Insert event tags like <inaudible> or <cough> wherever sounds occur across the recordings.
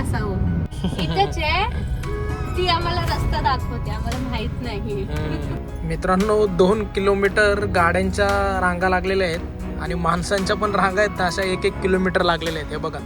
असावं. इथेच आहे. ती आम्हाला रस्ता दाखवते आम्हाला माहीत नाही. मित्रांनो दोन किलोमीटर गाड्यांच्या रांगा लागलेल्या आहेत आणि माणसांच्या पण रांगा आहेत अशा एक एक किलोमीटर लागलेल्या आहेत. हे बघा.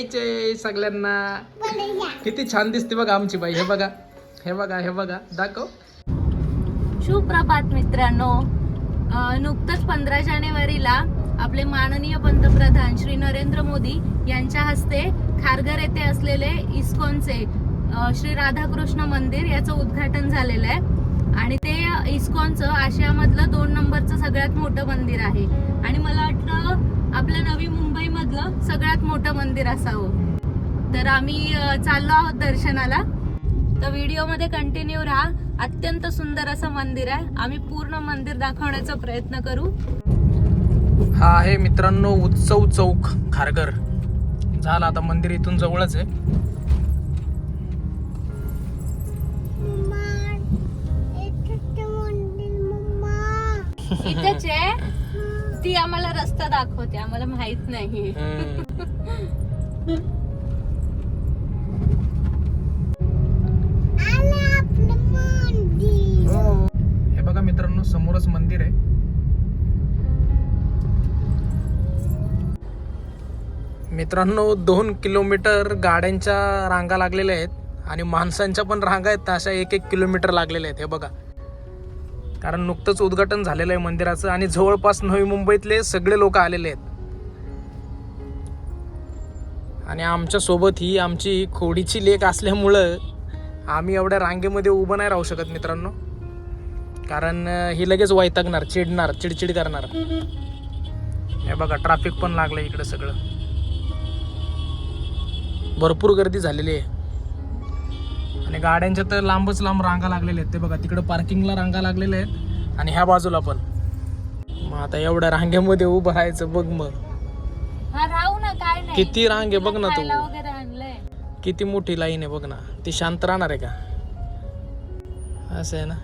हो, सगळ्यांना. किती छान दिसते बघा आमची बाई. हे बघा. हे बघा हे बघा. दाखव. सुप्रभात मित्रांनो. नुकतंच पंधरा जानेवारीला आपले माननीय पंतप्रधान श्री नरेंद्र मोदी यांच्या हस्ते खारघर येथे असलेले इस्कॉनचे श्री राधाकृष्ण मंदिर याचं उद्घाटन झालेलं आहे. आणि ते इस्कॉनचं आशियामधलं दोन नंबरचं सगळ्यात मोठं मंदिर आहे. आणि मला वाटतं आपल्या नवी मुंबईमधलं सगळ्यात मोठं मंदिर असावं. तर आम्ही चाललो आहोत दर्शनाला. तर व्हिडिओमध्ये कंटिन्यू राहा. अत्यंत सुंदर असं मंदिर आहे. आम्ही पूर्ण मंदिर दाखवण्याचा प्रयत्न करू. हा आहे मित्रांनो उत्सव चौक खारघर. झालं आता मंदिर इथून जवळच आहे. इथेच आहे ती आम्हाला रस्ता दाखवते आम्हाला माहीत नाही. हे बघा मित्रांनो समोरच मंदिर आहे. मित्रांनो दोन किलोमीटर गाड्यांच्या रांगा लागलेल्या आहेत आणि माणसांच्या पण रांगा आहेत ना अशा एक एक किलोमीटर लागलेल्या आहेत. हे बघा. कारण नुकतंच उद्घाटन झालेलं आहे मंदिराचं आणि जवळपास नवी मुंबईतले सगळे लोक आलेले आहेत. आणि आमच्यासोबत ही आमची खोडीची लेक असल्यामुळं आम्ही एवढ्या रांगेमध्ये उभं नाही राहू शकत मित्रांनो. कारण ही लगेच वैतागणार चिडणार चिडचिड करणार. हे बघा ट्रॅफिक पण लागलं इकडे सगळं. भरपूर गर्दी झालेली आहे. आणि गाड्यांच्या तर लांबच लांब रांगा लागलेल्या आहेत. ते बघा तिकडे पार्किंगला रांगा लागलेल्या आहेत. आणि ह्या बाजूला पण. मग आता एवढ्या रांगेमध्ये उभं राहायचं बघ मग. किती रांग आहे बघ ना तू. किती मोठी लाईन आहे बघ ना. ती शांत राहणार आहे का? असं आहे ना.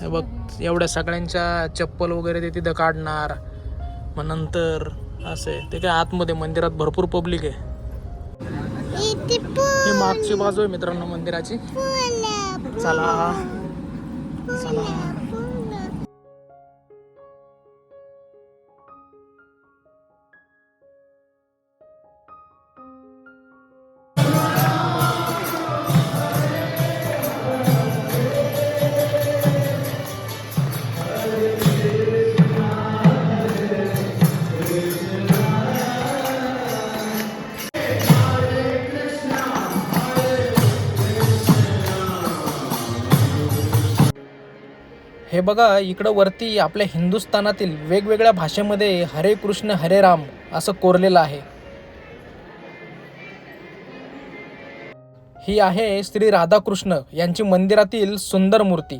हे बघ एवढ्या सगळ्यांच्या चप्पल वगैरे ते तिथं काढणार. मग नंतर असं आहे. ते काय आतमध्ये मंदिरात भरपूर पब्लिक आहे. ही मागची बाजू आहे मित्रांनो मंदिराची. चला. चला. हे बघा इकडं वरती आपल्या हिंदुस्थानातील वेगवेगळ्या भाषेमध्ये हरे कृष्ण हरे राम असं कोरलेलं आहे. ही आहे श्री राधाकृष्ण यांची मंदिरातील सुंदर मूर्ती.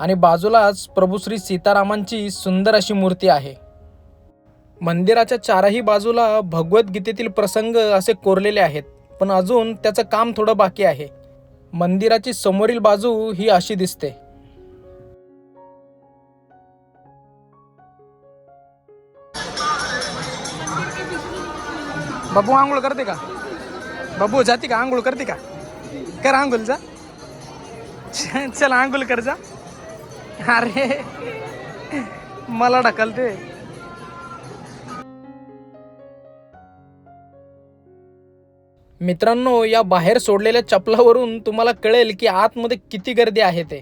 आणि बाजूलाच प्रभू श्री सीतारामांची सुंदर अशी मूर्ती आहे. मंदिराच्या चारही बाजूला भगवद्गीतेतील प्रसंग असे कोरलेले आहेत पण अजून त्याचं काम थोडं बाकी आहे. मंदिराची समोरील बाजू ही अशी दिसते. बाबू आंघोळ करते का? बाबू जाते का? आंघोळ करते का? कर आंघोळ जा. चल आंघोळ कर जा. अरे मला ढकलते मित्रांनो या बाहेर सोडलेल्या चपलावरून तुम्हाला कळेल की आतमध्ये किती गर्दी आहे ते.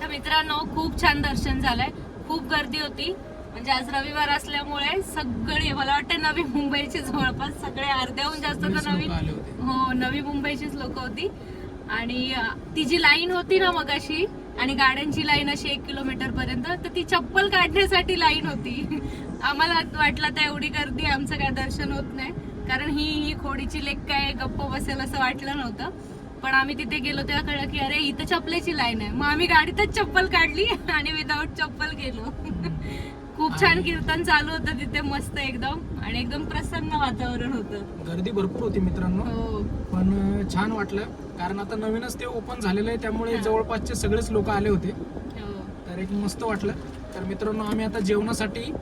तर मित्रांनो खूप छान दर्शन झालंय. खूप गर्दी होती. म्हणजे आज रविवार असल्यामुळे सगळे मला वाटतं नवी मुंबईची जवळपास सगळे अर्ध्याहून जास्त तर नवी हो नवी मुंबईचीच लोक होती. आणि ती जी लाईन होती ना मगाशी आणि गाड्यांची लाईन अशी एक किलोमीटर पर्यंत तर ती चप्पल काढण्यासाठी लाईन होती. <laughs> आम्हाला वाटलं तर एवढी गर्दी आमचं काय दर्शन होत नाही. कारण ही ही खोडीची लेक काय गप्प बसेल असं वाटलं नव्हतं. पण आम्ही तिथे गेलो तेव्हा कळलं की अरे इथं चप्पलेची लाईन आहे. मग आम्ही गाडीतच चप्पल काढली आणि विदाऊट चप्पल गेलो. खूप छान कीर्तन चालू होतं तिथे मस्त एकदम. आणि एकदम प्रसन्न वातावरण होतं. गर्दी भरपूर होती मित्रांनो. हो. पण छान वाटलं. कारण आता नवीनच ते ओपन झालेलं आहे त्यामुळे जवळपासचे सगळेच लोक आले होते. हो. तर एक मस्त वाटलं. तर मित्रांनो आम्ही आता जेवणासाठी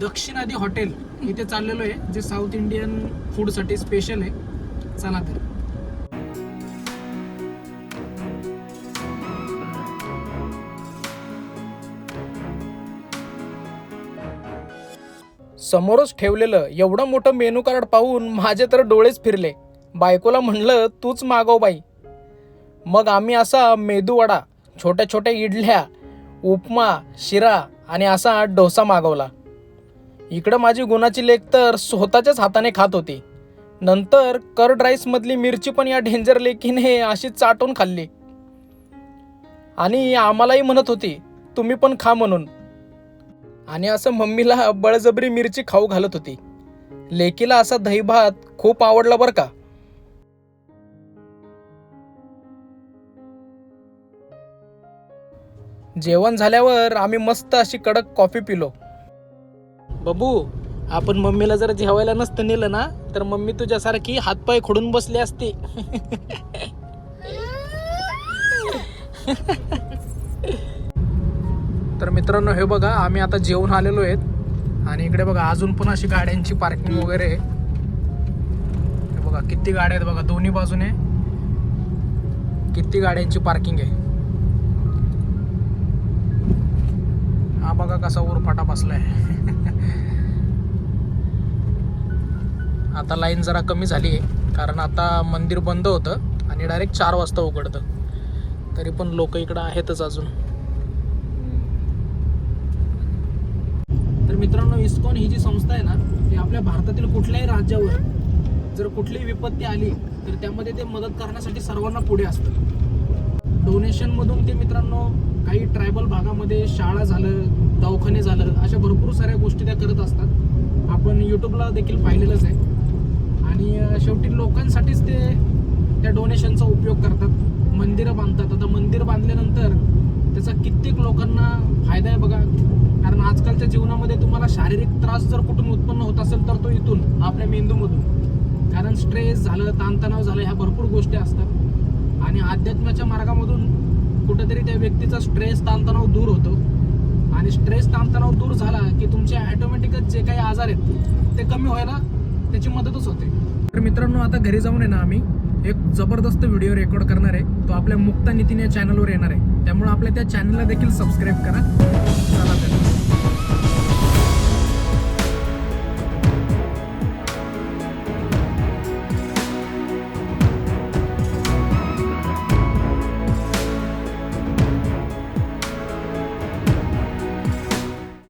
दक्षिण आदी हॉटेल इथे चाललेलो आहे जे साऊथ इंडियन फूडसाठी स्पेशल आहे. चला तर. समोरच ठेवलेलं एवढं मोठं मेनू कार्ड पाहून माझे तर डोळेच फिरले. बायकोला म्हणलं तूच मागव बाई. मग आम्ही असा मेदूवडा छोट्या छोट्या इडल्या उपमा शिरा आणि असा डोसा मागवला. इकडं माझी गुणाची लेक तर स्वतःच्याच हाताने खात होती. नंतर कर्ड राईसमधली मिरची पण या डेंजर लेकीने अशी चाटून खाल्ली. आणि आम्हालाही म्हणत होती तुम्ही पण खा म्हणून. आणि असं मम्मीला बळजबरी मिरची खाऊ घालत होती. लेकीला असा दही भात खूप आवडला बरं का. जेवण झाल्यावर आम्ही मस्त अशी कडक कॉफी पिलो. बबू आपण मम्मीला जर जेवायला नसतं नेलं ना तर मम्मी तुझ्यासारखी हातपाय खोडून बसली असती. <laughs> <laughs> तर मित्रांनो हे बघा आम्ही आता जेवून आलेलो आहेत. आणि इकडे बघा अजून पण अशी गाड्यांची पार्किंग वगैरे आहे. हे बघा किती गाड्या आहेत बघा दोन्ही बाजूने किती गाड्यांची पार्किंग आहे. हा बघा कसा उरफाटा बसलाय. आता लाईन जरा कमी झाली आहे कारण आता मंदिर बंद होतं आणि डायरेक्ट चार वाजता उघडतं. तरी पण लोक इकडं आहेतच अजून. तर मित्रांनो इस्कॉन ही जी संस्था आहे ना ती आपल्या भारतातील कुठल्याही राज्यावर जर कुठलीही विपत्ती आली तर त्यामध्ये ते मदत करण्यासाठी सर्वांना पुढे असतं. डोनेशनमधून ते मित्रांनो काही ट्रायबल भागामध्ये शाळा झालं दवाखाने झालं अशा भरपूर साऱ्या गोष्टी त्या करत असतात. आपण यूट्यूबला देखील पाहिलेलंच आहे. आणि शेवटी लोकांसाठीच ते त्या डोनेशनचा उपयोग करतात. मंदिरं बांधतात. आता मंदिर बांधल्यानंतर त्याचा कित्येक लोकांना फायदा आहे बघा. आजकालच्या जीवनामध्ये तुम्हाला शारीरिक त्रास जर कुठून उत्पन्न होत असेल तर तो इथून आपल्या मेंदूमधून. कारण स्ट्रेस झालं ताणतणाव झालं ह्या भरपूर गोष्टी असतात. आणि अध्यात्माच्या मार्गामधून कुठेतरी त्या व्यक्तीचा स्ट्रेस ताणतणाव दूर होतो. आणि स्ट्रेस ताणतणाव दूर झाला की तुमचे ॲटोमॅटिकच जे काही आजार आहेत ते कमी व्हायला त्याची मदतच होते. तर मित्रांनो आता घरी जाऊन आहे ना आम्ही. एक जबरदस्त व्हिडिओ रेकॉर्ड करणार आहे. तो आपल्या मुक्ता नितीन या चॅनलवर येणार आहे. त्यामुळे आपल्या त्या चॅनलला देखील सबस्क्राईब करा.